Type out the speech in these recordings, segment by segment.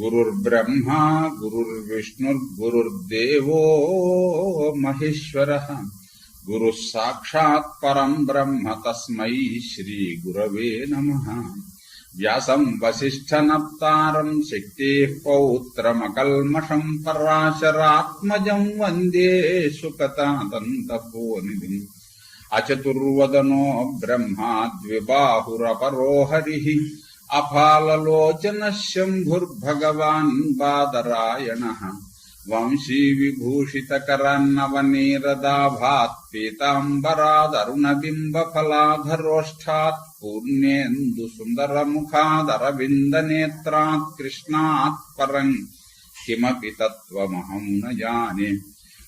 गुरुर्ब्रह्मा गुरुर्विष्णुर्गुरुर्देवो महेश्वर। गुरुः साक्षात् परम् ब्रह्म नम श्रीगुरवे नमः। व्यासम् शक्ति शक्तेः पौत्रमकल्मषम् पराशरात्मजम् वंदे सुकतादन्तपोनिधिम्। अचतुर्वदनो ब्रह्मा द्विबाहुरपरो हरि। अफाललोचनः फलाधरोष्ठा पूर्णेन्दु वंशी मुखादर पीताम्बरादरुणबिम्बफलाधरोष्ठात् नेत्रात् कृष्णात् परं किमपि तत्त्वमहम् न जाने।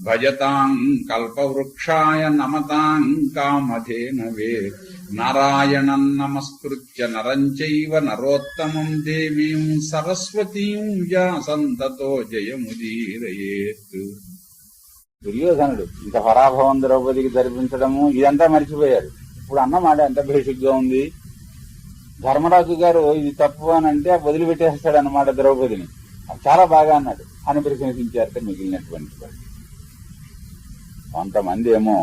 భజతాం కల్పవృక్షాయ నమతాం కామధేనవే నారాయణం నమస్కృత్య నరం చైవ నరోత్తమం దేవీం సరస్వతీం వ్యాసంతతో జయముదీరయేత్ దుర్యోధనుడు ఇంత పరాభవం ద్రౌపదికి జరిపించడము ఇదంతా మర్చిపోయారు. ఇప్పుడు అన్నమాట ఎంత భేషుగ్గా ఉంది? ధర్మరాజు గారు ఇది తప్పు అని అంటే వదిలిపెట్టేస్తాడు అన్నమాట ద్రౌపదిని. అది చాలా బాగా అన్నాడు. అని ప్రశంసించారట మిగిలినటువంటి వాళ్ళు. కొంతమంది ఏమో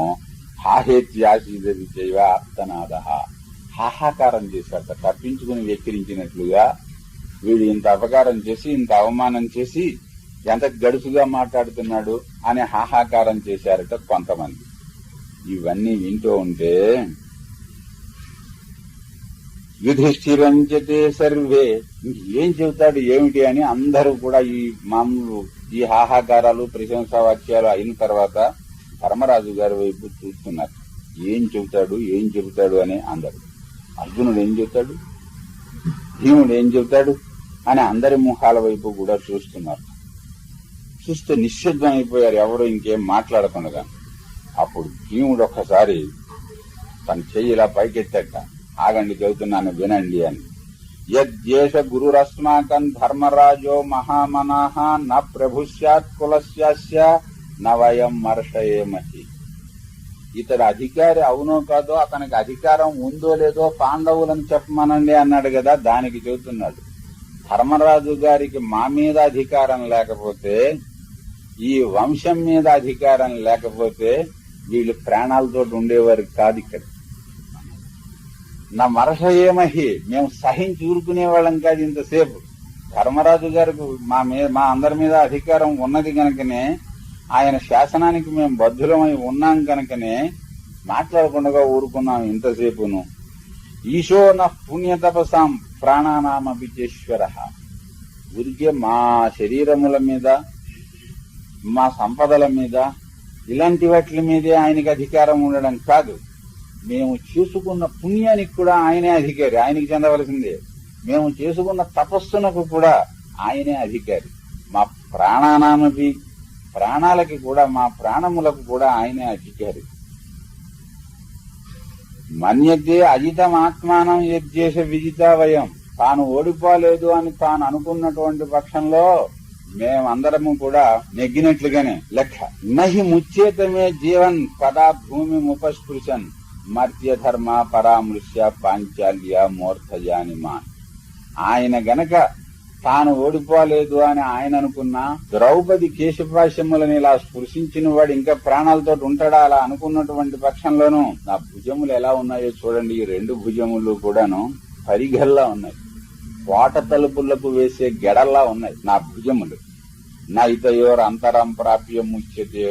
హాహేత్యాసీదవి చేయవ ఆప్తనాద. హాహాకారం చేశారట తప్పించుకుని వెక్కిరించినట్లుగా వీడు ఇంత అపకారం చేసి ఇంత అవమానం చేసి ఎంత గడుసుగా మాట్లాడుతున్నాడు అని హాహాకారం చేశారట కొంతమంది. ఇవన్నీ వింటూ ఉంటే యుధిష్ఠిరంచతే సర్వే. ఏం చెబుతాడు ఏమిటి అని అందరూ కూడా ఈ మామూలు ఈ హాహాకారాలు ప్రశంసా వాక్యాలు అయిన తర్వాత ధర్మరాజు గారి వైపు చూస్తున్నారు. ఏం చెబుతాడు ఏం చెబుతాడు అని అందరు. అర్జునుడు ఏం చెబుతాడు? భీముడు ఏం చెబుతాడు? అని అందరి ముఖాల వైపు కూడా చూస్తున్నారు. చూస్తే నిశ్శబ్దం అయిపోయారు ఎవరు ఇంకేం మాట్లాడకుండా. అప్పుడు భీముడు ఒక్కసారి తన చెయ్యి ఇలా పైకెత్తట. ఆగండి చెబుతున్నాను వినండి అని. యద్యేష గురురస్మాకం ధర్మరాజో మహామనాహ న ప్రభుష్యాత్ కులస్యాస్య నవయం మర్షయేమహి. ఇతడు అధికారి అవునో కాదో అతనికి అధికారం ఉందో లేదో పాండవులను చెప్పమనండి అన్నాడు కదా దానికి చెబుతున్నాడు. ధర్మరాజు గారికి మా మీద అధికారం లేకపోతే ఈ వంశం మీద అధికారం లేకపోతే వీళ్ళు ప్రాణాలతో ఉండేవారు కాదు ఇక్కడ. నా మరస ఏమహి మేము సహించి ఊరుకునే వాళ్ళం కాదు ఇంతసేపు. ధర్మరాజు గారికి మా మీద మా అందరి మీద అధికారం ఉన్నది కనుకనే ఆయన శాసనానికి మేము బద్ధులమై ఉన్నాం కనుకనే మాట్లాడకుండా ఊరుకున్నాం ఇంతసేపును. ఈశో న పుణ్యతపసాం ప్రాణానామభిచేశ్వర ఊరికే మా శరీరముల మీద మా సంపదల మీద ఇలాంటి వాటి మీదే ఆయనకి అధికారం ఉండడం కాదు. మేము చేసుకున్న పుణ్యానికి కూడా ఆయనే అధికారి ఆయనకి చెందవలసిందే. మేము చేసుకున్న తపస్సునకు కూడా ఆయనే అధికారి. మా ప్రాణానామపి ప్రాణాలకి కూడా మా ప్రాణములకు కూడా ఆయనే అధికారి. మన్యతే అజితమాత్మానం యజ్జేష విజితావయం తాను ఓడిపోలేదు అని తాను అనుకున్నటువంటి పక్షంలో మేమందరము కూడా నెగ్గినట్లుగానే లెక్క. నహి ముచ్చేతమే జీవన్ పదా భూమి ఉపస్పృశన్ మర్త్య ధర్మ పరామృశ్య పాంచాల్య మూర్ధజాని మాన్ ఆయన గనక తాను ఓడిపోలేదు అని ఆయన అనుకున్నా ద్రౌపది కేశపాశములను ఇలా స్పృశించిన వాడు ఇంకా ప్రాణాలతో ఉంటాడా అలా అనుకున్నటువంటి పక్షంలోనూ నా భుజములు ఎలా ఉన్నాయో చూడండి ఈ రెండు భుజములు కూడాను పరిగల్లా ఉన్నాయి. కోట తలుపులకు వేసే గెడల్లా ఉన్నాయి నా భుజములు. నా ఇతయోర్ అంతరం ప్రాప్య ముచ్యతే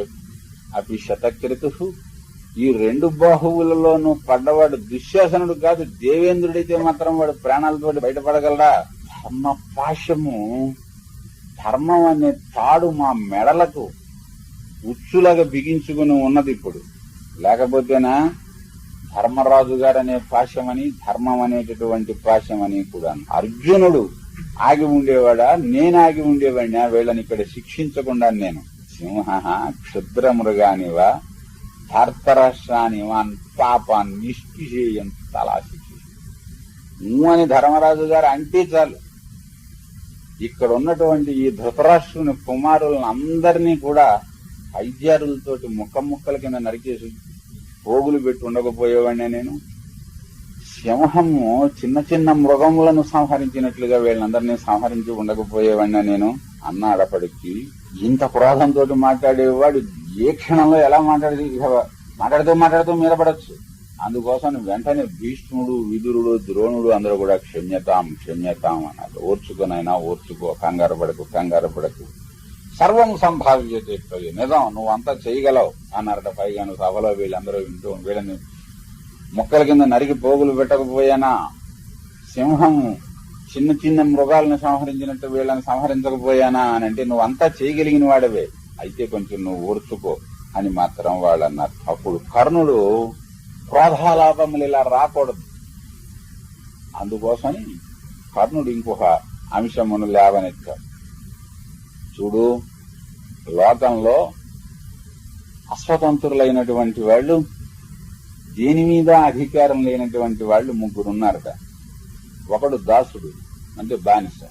అపి శతకృతు ఈ రెండు బాహువులలోనూ పడ్డవాడు దుశ్శాసనుడు కాదు దేవేంద్రుడైతే మాత్రం వాడు ప్రాణాలతో బయటపడగలడా? ధర్మ పాశము ధర్మం అనే తాడు మా మెడలకు ఉచ్చులాగా బిగించుకుని ఉన్నది ఇప్పుడు. లేకపోతేనా ధర్మరాజు గారు అనే పాశమని ధర్మం అనేటటువంటి పాశమని కూడా అర్జునుడు ఆగి ఉండేవాడా? నేను ఆగి ఉండేవాడినా? వీళ్ళని ఇక్కడ శిక్షించకుండా నేను. సింహ క్షుద్ర మృగానివా ధర్తరాష్ట్రానివా పాపాన్ని నిష్టిచేయం తలా శిక్ష అని ధర్మరాజు గారు అంటే చాలు. ఇక్కడ ఉన్నటువంటి ఈ ధృతరాష్ట్రుని కుమారులను అందరినీ కూడా ఐద్యారులతోటి ముక్క ముక్కల కింద నరికేసి పోగులు పెట్టి ఉండకపోయేవాడినే నేను. సింహము చిన్న చిన్న మృగములను సంహరించినట్లుగా వీళ్ళందరినీ సంహరించి ఉండకపోయేవాడినా నేను అన్నాడప్పటికి. ఇంత క్రోధంతో మాట్లాడేవాడు ఏ క్షణంలో ఎలా మాట్లాడి మాట్లాడుతూ మాట్లాడుతూ మీద పడచ్చు అందుకోసం వెంటనే భీష్ముడు విదురుడు ద్రోణుడు అందరూ కూడా క్షమ్యతాం క్షమ్యతాం అన్నారు. ఓర్చుకునైనా ఓర్చుకో కంగారు పడకు కంగారు పడకు. సర్వం నిజం నువ్వు అంతా చేయగలవు అన్నారట పైగాను సభలో వీళ్ళందరూ వింటూ వీళ్ళని మొక్కల కింద నరికి పోగులు పెట్టకపోయానా? సింహం చిన్న చిన్న మృగాలను సంహరించినట్టు వీళ్ళని సంహరించకపోయానా అని అంటే నువ్వు అంతా చేయగలిగిన వాడవే. అయితే కొంచెం నువ్వు ఓర్చుకో అని మాత్రం వాళ్ళు అన్నారు అప్పుడు కర్ణుడు క్రోధాలాపములు ఇలా రాకూడదు. అందుకోసం కర్ణుడు ఇంకొక అంశమును లేవనెత్తాడు. చూడు లోకంలో అస్వతంత్రులైనటువంటి వాళ్ళు దేని మీద అధికారం లేనటువంటి వాళ్ళు ముగ్గురున్నారట ఒకడు దాసుడు అంటే బానిస.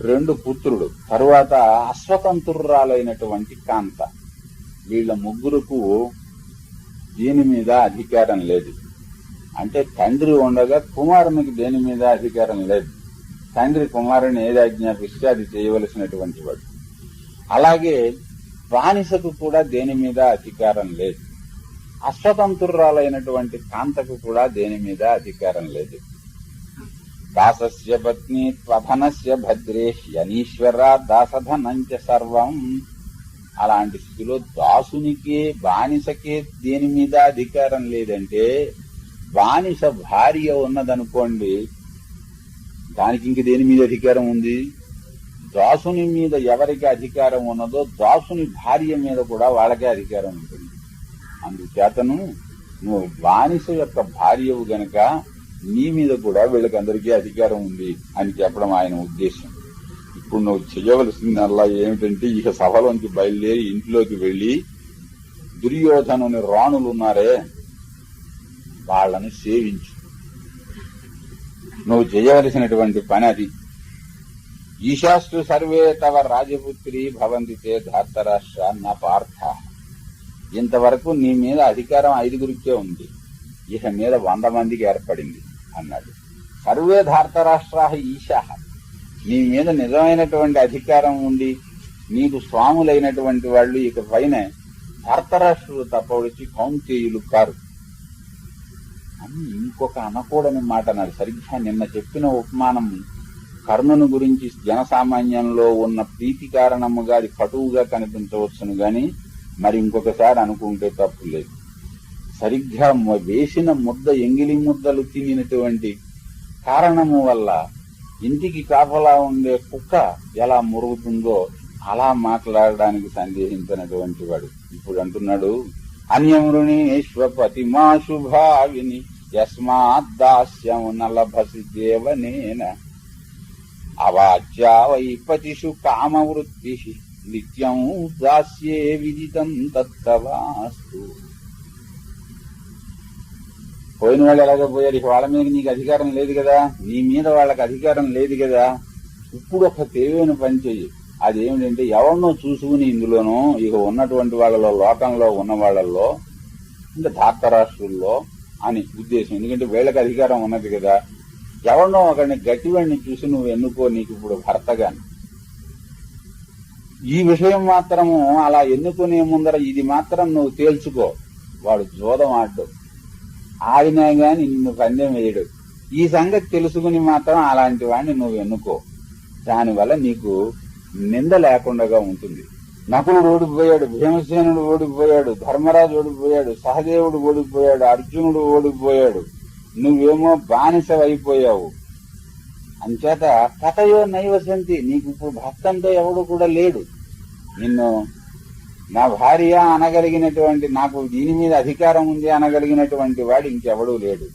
రెండు పుత్రుడు తరువాత అస్వతంత్రురాలైనటువంటి కాంత. వీళ్ళ ముగ్గురుకు దీని మీద అధికారం లేదు. అంటే తండ్రి ఉండగా కుమారునికి దేని మీద అధికారం లేదు. తండ్రి కుమారుని ఏది ఆజ్ఞాపిస్తే అది చేయవలసినటువంటి వాడు. అలాగే బానిసకు కూడా దేని మీద అధికారం లేదు. అస్వతంత్రురాలైనటువంటి కాంతకు కూడా దేని మీద అధికారం లేదు. దాసస్య పత్ని త్వధనస్య భద్రే యనీశ్వర దాసధనంచ సర్వం. అలాంటి స్థితిలో దాసునికే బానిసకే దేని మీద అధికారం లేదంటే బానిస భార్య ఉన్నదనుకోండి దానికి ఇంక దేని మీద అధికారం ఉంది? దాసుని మీద ఎవరికి అధికారం ఉన్నదో దాసుని భార్య మీద కూడా వాళ్ళకే అధికారం ఉంటుంది. అందుచేతను నువ్వు బానిస యొక్క భార్యవు గనక నీ మీద కూడా వీళ్ళకి అందరికీ అధికారం ఉంది అని చెప్పడం ఆయన ఉద్దేశం. ఇప్పుడు నువ్వు చేయవలసిందల్లా ఏమిటంటే ఇక సభలోంచి బయలుదేరి ఇంట్లోకి వెళ్ళి దుర్యోధనుని రాణులు ఉన్నారే వాళ్ళని సేవించు. నువ్వు చేయవలసినటువంటి పని అది. ఈశాస్తు సర్వే తవ రాజపుత్రి భవంతి తే ధార్తరాష్ట్ర నా పార్థ. ఇంతవరకు నీ మీద అధికారం ఐదుగురికే ఉంది. ఇక మీద వంద మందికి ఏర్పడింది అన్నాడు. సర్వే ధార్తరాష్ట్రా ఈశాహ నీ మీద నిజమైనటువంటి అధికారం ఉండి నీకు స్వాములైనటువంటి వాళ్ళు ఇక పైన ధార్తరాష్ట్రులు తప్ప వచ్చి కౌంతేయులు కారు. అని ఇంకొక అనకూడని మాట నాకు సరిగ్గా నిన్న చెప్పిన ఉపమానం కర్ణుని గురించి జనసామాన్యంలో ఉన్న ప్రీతి కారణముగా అది కటువుగా కనిపించవచ్చును గాని మరి ఇంకొకసారి అనుకుంటే తప్పు లేదు. సరిగ్గా వేసిన ముద్ద ఎంగిలి ముద్దలు తినినటువంటి కారణము వల్ల ఇంటికి కాపలా ఉండే కుక్క ఎలా మురుగుతుందో అలా మాట్లాడడానికి సందేహించినటువంటి వాడు. ఇప్పుడు అంటున్నాడు అన్యమృణీశ్వపతి మా శుభావిని యస్మాత్ దాస్యం నలభసి దేవనేన. అవాచ్యా వై కామవృత్తి నిత్యం దాస్యే విదితం తత్తవాస్తు పోయిన వాళ్ళు ఎలాగో పోయారు. ఇక వాళ్ళ మీద నీకు అధికారం లేదు కదా. నీ మీద వాళ్ళకి అధికారం లేదు కదా. ఇప్పుడు ఒక తెలివైన పని చెయ్యి. అదేమిటంటే ఎవరినో చూసుకుని ఇందులోనూ ఇక ఉన్నటువంటి వాళ్ళలో లోకంలో ఉన్న వాళ్ళల్లో ఇంకా ధార్తరాష్ట్రుల్లో అని ఉద్దేశం. ఎందుకంటే వీళ్ళకి అధికారం ఉన్నది కదా. ఎవరినో ఒకరిని గట్టివాడిని చూసి నువ్వు ఎన్నుకో నీకు ఇప్పుడు భర్తగాని ఈ విషయం మాత్రము అలా ఎన్నుకునే ముందర ఇది మాత్రం నువ్వు తేల్చుకో. వాడు జోదం ఆడ్డు ఆడినా గాని నిన్ను పందెం వేయడు. ఈ సంగతి తెలుసుకుని మాత్రం అలాంటి వాడిని నువ్వు ఎన్నుకో. దానివల్ల నీకు నింద లేకుండా ఉంటుంది. నకులుడు ఓడిపోయాడు భీమసేనుడు ఓడిపోయాడు ధర్మరాజు ఓడిపోయాడు సహదేవుడు ఓడిపోయాడు అర్జునుడు ఓడిపోయాడు. నువ్వేమో బానిసవైపోయావు. అయిపోయావు అంచేత కథయో నైవసంతి నీకు ఇప్పుడు భక్తంతో ఎవడు కూడా లేడు. నిన్ను నా భార్య అనగలిగినటువంటి నాకు దీని మీద అధికారం ఉంది అనగలిగినటువంటి వాడు ఇంకెవడూ లేడు.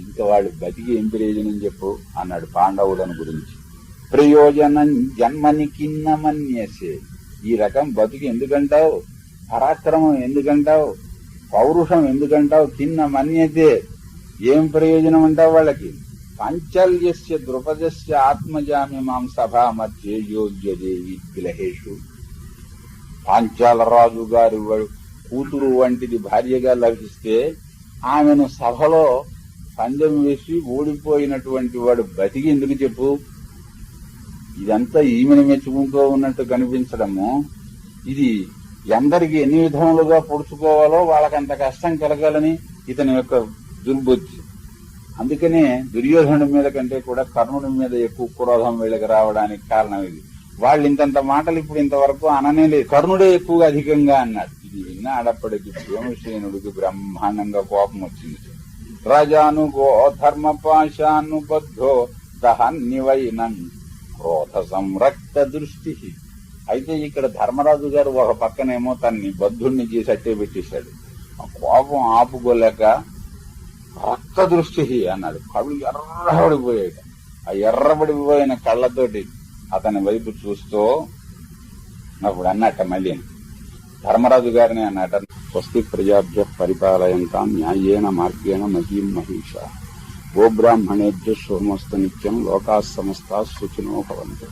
ఇంకా వాళ్ళు బతికి ఏం ప్రయోజనం చెప్పు అన్నాడు పాండవులను గురించి. ప్రయోజనం జన్మని కిన్నమన్యసే ఈ రకం బతికి ఎందుకంటావు? పరాక్రమం ఎందుకంటావు? పౌరుషం ఎందుకంటావు? కిన్న మన్యతే. ఏం ప్రయోజనం అంటావు వాళ్ళకి? పంచల్యస్య ద్రుపదస్య ఆత్మజామ్యమాం సభా మధ్య యోగ్యదేవి విలహేషు. పాంచాల రాజు గారి కూతురు వంటిది భార్యగా లభిస్తే ఆమెను సభలో పందెం వేసి ఓడిపోయినటువంటి వాడు బతికి ఎందుకు చెప్పు? ఇదంతా ఈమెను మెచ్చుకుంటూ ఉన్నట్టు కనిపించడము. ఇది ఎందరికి ఎన్ని విధములుగా పొడుచుకోవాలో వాళ్ళకంత కష్టం కలగాలని ఇతని యొక్క దుర్బుద్ధి. అందుకనే దుర్యోధనుడి మీద కంటే కూడా కర్ణుడి మీద ఎక్కువ క్రోధం వీళ్ళకి రావడానికి కారణం ఇది. వాళ్ళు ఇంతంత మాటలు ఇప్పుడు ఇంతవరకు అననే లేదు. కర్ణుడే ఎక్కువగా అధికంగా అన్నాడు. ఇది విన్నాడప్పటికి భీమసేనుడికి బ్రహ్మాండంగా కోపం వచ్చింది. రాజాను గో ధర్మ పాశానుబద్ధో దహన్నివైనన్ క్రోధ సంరక్త దృష్టి. అయితే ఇక్కడ ధర్మరాజు గారు ఒక పక్కనేమో తన్ని బద్ధుణ్ణి చేసి అట్టే పెట్టేశాడు. ఆ కోపం ఆపుకోలేక రక్త దృష్టి అన్నాడు. కళ్ళు ఎర్రబడిపోయాడు ఆ ఎర్రబడిపోయిన కళ్ళతోటి అతని వైపు చూస్తూ అప్పుడు అన్నట్ట మళ్ళీ. ధర్మరాజు గారిని అన్నట స్వస్తి ప్రజాభ్య పరిపాలయంతా న్యాయేన మార్గేణ మహీం మహిష. గోబ్రాహ్మణేభ్య శుభమస్తు నిత్యం లోకా సమస్త సుఖినో భవంతు.